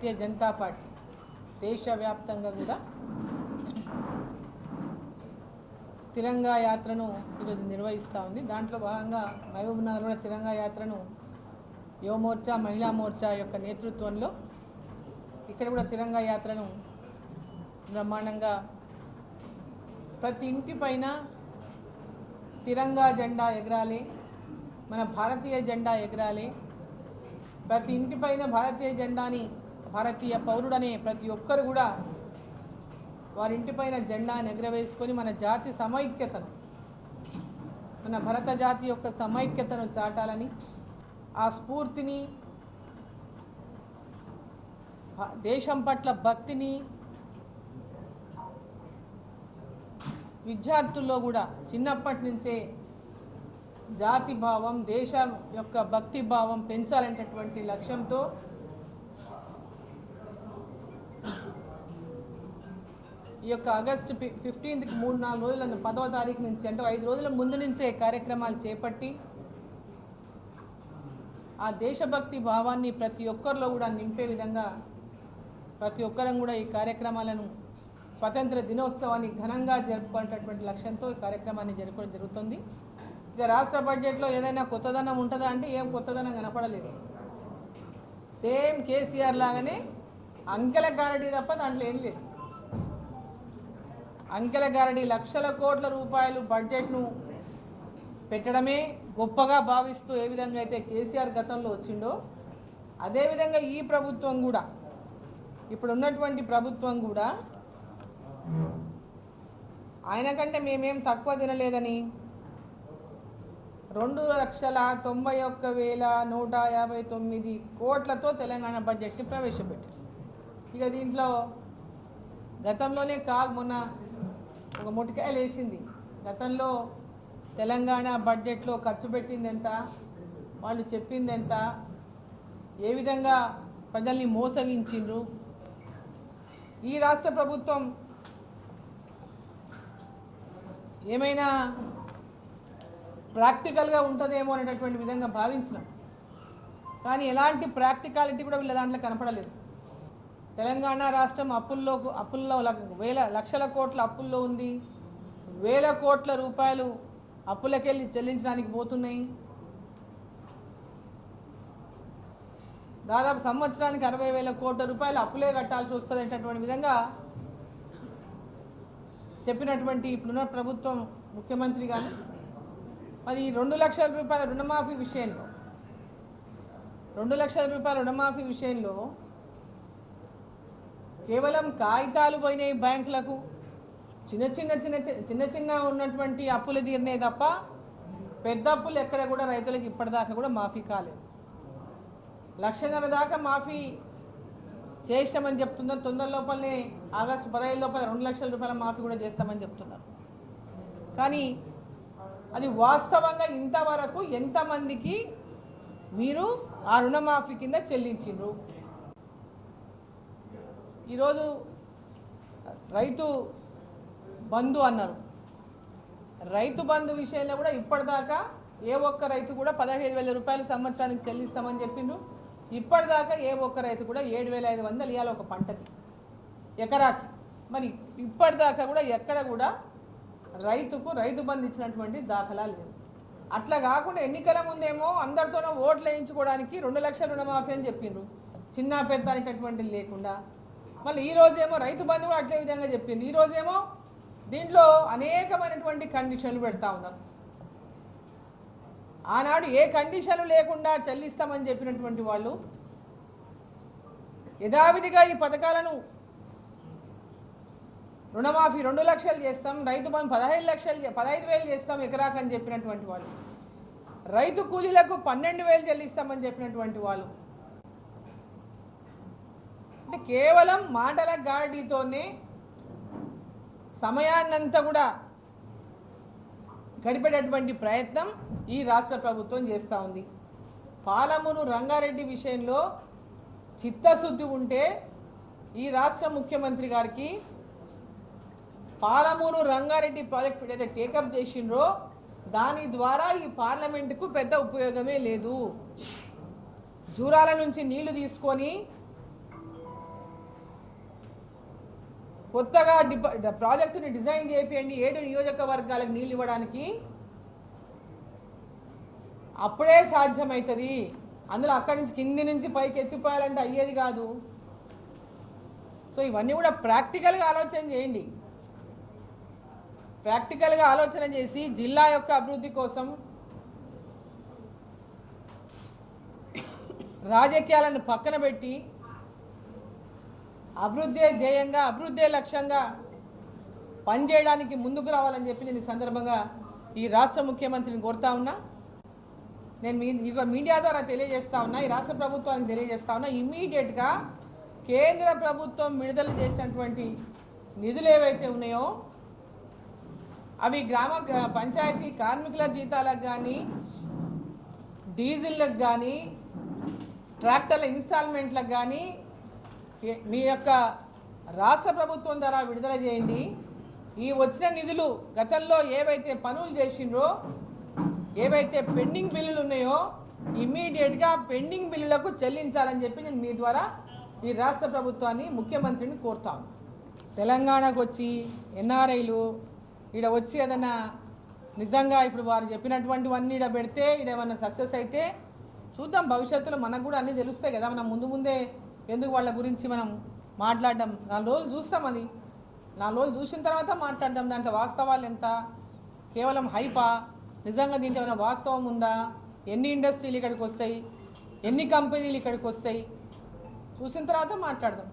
Bharatiya Janata party దేశవ్యాప్తంగా కూడా తిరంగా యాత్రను ఈరోజు నిర్వహిస్తూ ఉంది. దాంట్లో భాగంగా మహబూబ్నగర్ కూడా తిరంగా యాత్రను యువమోర్చా మహిళా మోర్చా యొక్క నేతృత్వంలో ఇక్కడ కూడా తిరంగా యాత్రను బ్రహ్మాండంగా ప్రతి ఇంటి పైన తిరంగా జెండా ఎగరాలి మన భారతీయ జెండా ఎగరాలి ప్రతి ఇంటి పైన భారతీయ జెండాని భారతీయ పౌరుడనే ప్రతి ఒక్కరు కూడా వారి ఇంటిపైన జెండాను ఎగరవేసుకొని మన జాతి సమైక్యతను మన భరత జాతి యొక్క సమైక్యతను చాటాలని ఆ స్ఫూర్తిని దేశం పట్ల భక్తిని విద్యార్థుల్లో కూడా చిన్నప్పటి నుంచే జాతి భావం దేశం యొక్క భక్తి భావం పెంచాలనేటటువంటి లక్ష్యంతో ఈ యొక్క ఆగస్టు ఫిఫ్టీన్త్కి మూడు నాలుగు రోజుల పదవ తారీఖు నుంచి అంటే ఐదు రోజుల ముందు నుంచే కార్యక్రమాలు చేపట్టి ఆ దేశభక్తి భావాన్ని ప్రతి ఒక్కరిలో కూడా నింపే విధంగా ప్రతి ఒక్కరం కూడా ఈ కార్యక్రమాలను స్వతంత్ర దినోత్సవాన్ని ఘనంగా జరుపుకునేటటువంటి లక్ష్యంతో ఈ కార్యక్రమాన్ని జరుపుకోవడం జరుగుతుంది. ఇక రాష్ట్ర బడ్జెట్లో ఏదైనా కొత్తదనం ఉంటుందా అంటే ఏం కొత్తదనం కనపడలేదు. సేమ్ కేసీఆర్ లాగానే అంకెల గారడీ తప్ప దాంట్లో ఏం లేదు. అంకెల గారడి లక్షల కోట్ల రూపాయలు బడ్జెట్ను పెట్టడమే గొప్పగా భావిస్తూ ఏ విధంగా అయితే కేసీఆర్ గతంలో వచ్చిండో అదేవిధంగా ఈ ప్రభుత్వం కూడా ఇప్పుడు ఉన్నటువంటి ప్రభుత్వం కూడా ఆయన కంటే మేమేం తక్కువ తినలేదని రెండు లక్షల తొంభై ఒక్క వేల నూట యాభై తొమ్మిది కోట్లతో తెలంగాణ బడ్జెట్ని ప్రవేశపెట్టారు. ఇక దీంట్లో గతంలోనే కాగ్ మొన్న ఒక ముటికాయలు వేసింది గతంలో తెలంగాణ బడ్జెట్లో ఖర్చు పెట్టింది ఎంత వాళ్ళు చెప్పింది ఎంత ఏ విధంగా ప్రజల్ని మోసగించిండ్రు? ఈ రాష్ట్ర ప్రభుత్వం ఏమైనా ప్రాక్టికల్గా ఉంటుందేమో అనేటటువంటి విధంగా భావించినాం. కానీ ఎలాంటి ప్రాక్టికాలిటీ కూడా వీళ్ళ దాంట్లో కనపడలేదు. తెలంగాణ రాష్ట్రం అప్పుల్లో అప్పుల్లో వేల లక్షల కోట్ల అప్పుల్లో ఉంది. వేల కోట్ల రూపాయలు అప్పులకెళ్ళి చెల్లించడానికి పోతున్నాయి. దాదాపు సంవత్సరానికి అరవై వేల కోట్ల రూపాయలు అప్పులే కట్టాల్సి వస్తుంది అనేటటువంటి విధంగా చెప్పినటువంటి ఇప్పుడున్న ప్రభుత్వం ముఖ్యమంత్రి గారు. మరి ఈ రెండు లక్షల రూపాయల రుణమాఫీ విషయంలో రెండు లక్షల రూపాయల రుణమాఫీ విషయంలో కేవలం కాగితాలు పోయినాయి బ్యాంకులకు. చిన్న చిన్న చిన్న చిన్న చిన్న ఉన్నటువంటి అప్పులు తీరినాయి తప్ప పెద్ద అప్పులు ఎక్కడ కూడా రైతులకు ఇప్పటిదాకా కూడా మాఫీ కాలేదు. లక్షన్నర దాకా మాఫీ చేస్తామని చెప్తున్నారు. తొందర లోపలనే ఆగస్టు పదహైదు లోపల రెండు లక్షల రూపాయల మాఫీ కూడా చేస్తామని చెప్తున్నారు. కానీ అది వాస్తవంగా ఇంతవరకు ఎంతమందికి మీరు ఆ రుణమాఫీ కింద చెల్లించిండ్రు? ఈరోజు రైతు బంధు అన్నారు. రైతు బంధు విషయంలో కూడా ఇప్పటిదాకా ఏ ఒక్క రైతు కూడా పదహైదు వేల రూపాయలు సంవత్సరానికి చెల్లిస్తామని చెప్పిండ్రు. ఇప్పటిదాకా ఏ ఒక్క రైతు కూడా ఏడు వేల ఐదు వందలు ఇవ్వాలి ఒక పంటకి ఎకరాకి. మరి ఇప్పటిదాకా కూడా ఎక్కడ కూడా రైతుకు రైతు బంధు ఇచ్చినటువంటి దాఖలా లేదు అట్లా కాకుండా ఎన్నికల ముందేమో అందరితోనూ ఓట్లు వేయించుకోవడానికి రెండు లక్షల రుణమాఫీ అని చెప్పిండ్రు. చిన్న పెద్ద అనేటటువంటిది లేకుండా మళ్ళీ ఈ రోజేమో రైతు బంధు కూడా అట్లే విధంగా చెప్పింది. ఈ రోజేమో దీంట్లో అనేకమైనటువంటి కండిషన్లు పెడతా ఉన్నారు. ఆనాడు ఏ కండిషన్లు లేకుండా చెల్లిస్తామని చెప్పినటువంటి వాళ్ళు యథావిధిగా ఈ పథకాలను రుణమాఫీ రెండు లక్షలు చేస్తాం రైతు బంధు పదహైదు లక్షలు పదహైదు వేలు చేస్తాం ఎకరాకని అని చెప్పినటువంటి వాళ్ళు. రైతు కూలీలకు పన్నెండు వేలు చెల్లిస్తామని చెప్పినటువంటి వాళ్ళు. అంటే కేవలం మాటల గాడితోనే సమయాన్నంతా కూడా గడిపేటటువంటి ప్రయత్నం ఈ రాష్ట్ర ప్రభుత్వం చేస్తూ ఉంది. పాలమూరు రంగారెడ్డి విషయంలో చిత్తశుద్ధి ఉంటే ఈ రాష్ట్ర ముఖ్యమంత్రి గారికి పాలమూరు రంగారెడ్డి ప్రాజెక్ట్ ఏదైతే టేకప్ చేసిండ్రో దాని ద్వారా ఈ పార్లమెంటుకు పెద్ద ఉపయోగమే లేదు. జూరాల నుంచి నీళ్ళు తీసుకొని కొత్తగా డిపా ప్రాజెక్టుని డిజైన్ చేయండి ఏడు నియోజకవర్గాలకు నీళ్ళు ఇవ్వడానికి అప్పుడే సాధ్యమవుతుంది అందులో అక్కడి నుంచి కింది నుంచి పైకి ఎత్తిపోయాలంటే అయ్యేది కాదు. సో ఇవన్నీ కూడా ప్రాక్టికల్గా ఆలోచన చేయండి. ప్రాక్టికల్గా ఆలోచన చేసి జిల్లా యొక్క అభివృద్ధి కోసం రాజకీయాలను పక్కన పెట్టి అభివృద్ధి ధ్యేయంగా అభివృద్ధి లక్ష్యంగా పనిచేయడానికి ముందుకు రావాలని చెప్పి నేను ఈ సందర్భంగా ఈ రాష్ట్ర ముఖ్యమంత్రిని కోరుతా ఉన్నా. నేను ఇక మీడియా ద్వారా తెలియజేస్తా ఉన్నా ఈ రాష్ట్ర ప్రభుత్వానికి తెలియజేస్తా ఉన్నా ఇమీడియట్గా కేంద్ర ప్రభుత్వం విడుదల చేసినటువంటి నిధులు ఏవైతే ఉన్నాయో అవి గ్రామ పంచాయతీ కార్మికుల జీతాలకు కానీ డీజిల్లకు కానీ ట్రాక్టర్ల ఇన్స్టాల్మెంట్లకు కానీ మీ యొక్క రాష్ట్ర ప్రభుత్వం ద్వారా విడుదల చేయండి. ఈ వచ్చిన నిధులు గతంలో ఏవైతే పనులు చేసిండ్రో ఏవైతే పెండింగ్ బిల్లులు ఉన్నాయో ఇమీడియట్గా పెండింగ్ బిల్లులకు చెల్లించాలని చెప్పి నేను మీ ద్వారా ఈ రాష్ట్ర ప్రభుత్వాన్ని ముఖ్యమంత్రిని కోరుతాను. తెలంగాణకు వచ్చి ఎన్ఆర్ఐలు ఈడ వచ్చి ఏదైనా నిజంగా ఇప్పుడు వారు చెప్పినటువంటివన్నీ ఈడ పెడితే ఈడ ఏమన్నా సక్సెస్ అయితే చూద్దాం. భవిష్యత్తులో మనకు కూడా అన్నీ తెలుస్తాయి కదా. మనం ముందు ముందే ఎందుకు వాళ్ళ గురించి మనం మాట్లాడడం? నాలుగు రోజులు చూస్తాం అది. నాలుగు రోజులు చూసిన తర్వాత మాట్లాడడం. దాంట్లో వాస్తవాలు ఎంత? కేవలం హైపా? నిజంగా దీంట్లో ఏమైనా వాస్తవం ఉందా? ఎన్ని ఇండస్ట్రీలు ఇక్కడికి వస్తాయి? ఎన్ని కంపెనీలు ఇక్కడికి వస్తాయి? చూసిన తర్వాత మాట్లాడదాం.